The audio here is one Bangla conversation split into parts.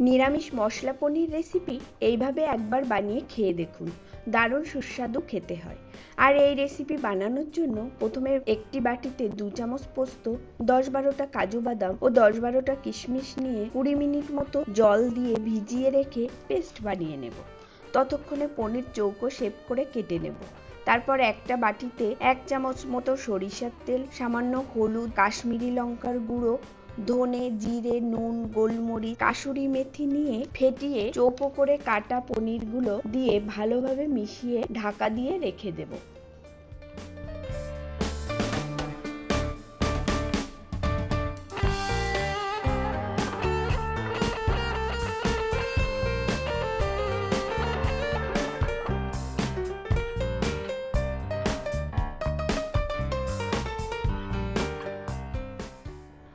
নিরামিষ মশলা পনির রেসিপি এইভাবে একবার বানিয়ে খেয়ে দেখুন। দারুণ সুস্বাদু খেতে হয়। আর এই রেসিপি বানানোর জন্য প্রথমে একটি বাটিতে দু চামচ পোস্ত, দশ বারোটা কাজু বাদাম ও দশ বারোটা কিশমিশ নিয়ে কুড়ি মিনিট মতো জল দিয়ে ভিজিয়ে রেখে পেস্ট বানিয়ে নেব। ততক্ষণে পনির চৌকো শেপ করে কেটে নেব। তারপর একটা বাটিতে এক চামচ মতো সরিষার তেল, সামান্য হলুদ, কাশ্মীরি লঙ্কার গুঁড়ো ধনে, জিরে, নুন, গোলমরিচ কাসুরি মেথি নিয়ে ফেটিয়ে চোপো করে কাটা পনিরগুলো দিয়ে ভালোভাবে মিশিয়ে ঢাকা দিয়ে রেখে দেব।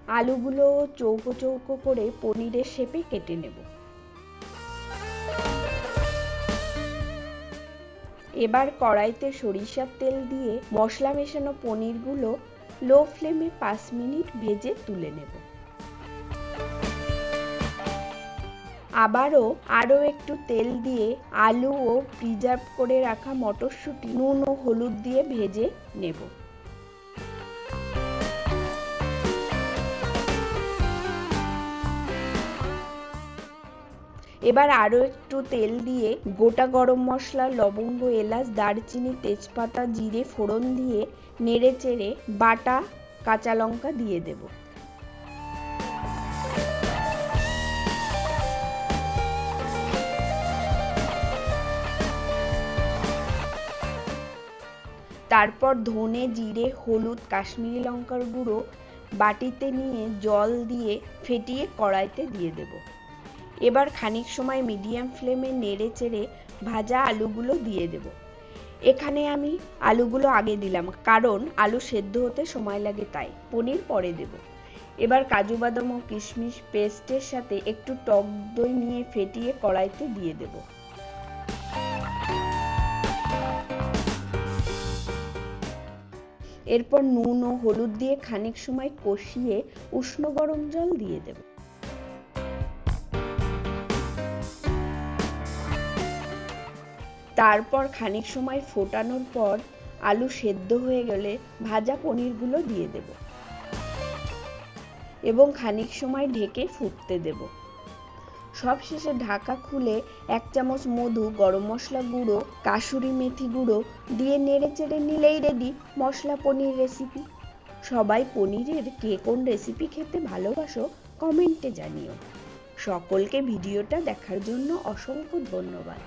আলুগুলো চৌকো চৌকো করে পনিরের শেপে কেটে নেব। এবার কড়াইতে সরিষার তেল দিয়ে মশলা মেশানো পনিরগুলো লো ফ্লেমে পাঁচ মিনিট ভেজে তুলে নেব। আবারও আরও একটু তেল দিয়ে আলু ও প্রিজার্ভ করে রাখা মটরশুঁটি নুন ও হলুদ দিয়ে ভেজে নেব। এবার আরও একটু তেল দিয়ে গোটা গরম মশলা, লবঙ্গ, এলাচ, দারচিনি, তেজপাতা, জিরে, ফোড়ন দিয়ে নেড়ে চেড়ে বাটা কাঁচা লঙ্কা দিয়ে দেব। তারপর ধনে, জিরে, হলুদ, কাশ্মীরি লঙ্কার গুঁড়ো বাটিতে নিয়ে জল দিয়ে ফেটিয়ে কড়াইতে দিয়ে দেবো। এবার খানিক সময় মিডিয়াম ফ্লেমে নেড়ে চেড়ে ভাজা আলুগুলো দিয়ে দেব। এখানে আমি আলুগুলো আগে দিলাম, কারণ আলু সেদ্ধ হতে সময় লাগে তাই। পনির পরে দেব। এবার কাজু বাদাম ও কিশমিশ পেস্টের সাথে একটু টক দই নিয়ে ফেটিয়ে কড়াইতে দিয়ে দেব। এরপর নুন ও হলুদ দিয়ে খানিক সময় কষিয়ে উষ্ণ গরম জল দিয়ে দেবো। তারপর খানিক সময় ফোটানোর পর আলু সেদ্ধ হয়ে গেলে ভাজা পনিরগুলো দিয়ে দেব। এবং খানিক সময় ঢেকে ফুটতে দেব। সবশেষে ঢাকা খুলে এক চামচ মধু, গরম মশলা গুঁড়ো কাসুরি মেথি গুঁড়ো দিয়ে নেড়ে চেড়ে নিলেই রেডি মশলা পনির রেসিপি সবাই পনিরের কে কোন রেসিপি খেতে ভালোবাসো কমেন্টে জানিও। সকলকে ভিডিওটা দেখার জন্য অসংখ্য ধন্যবাদ।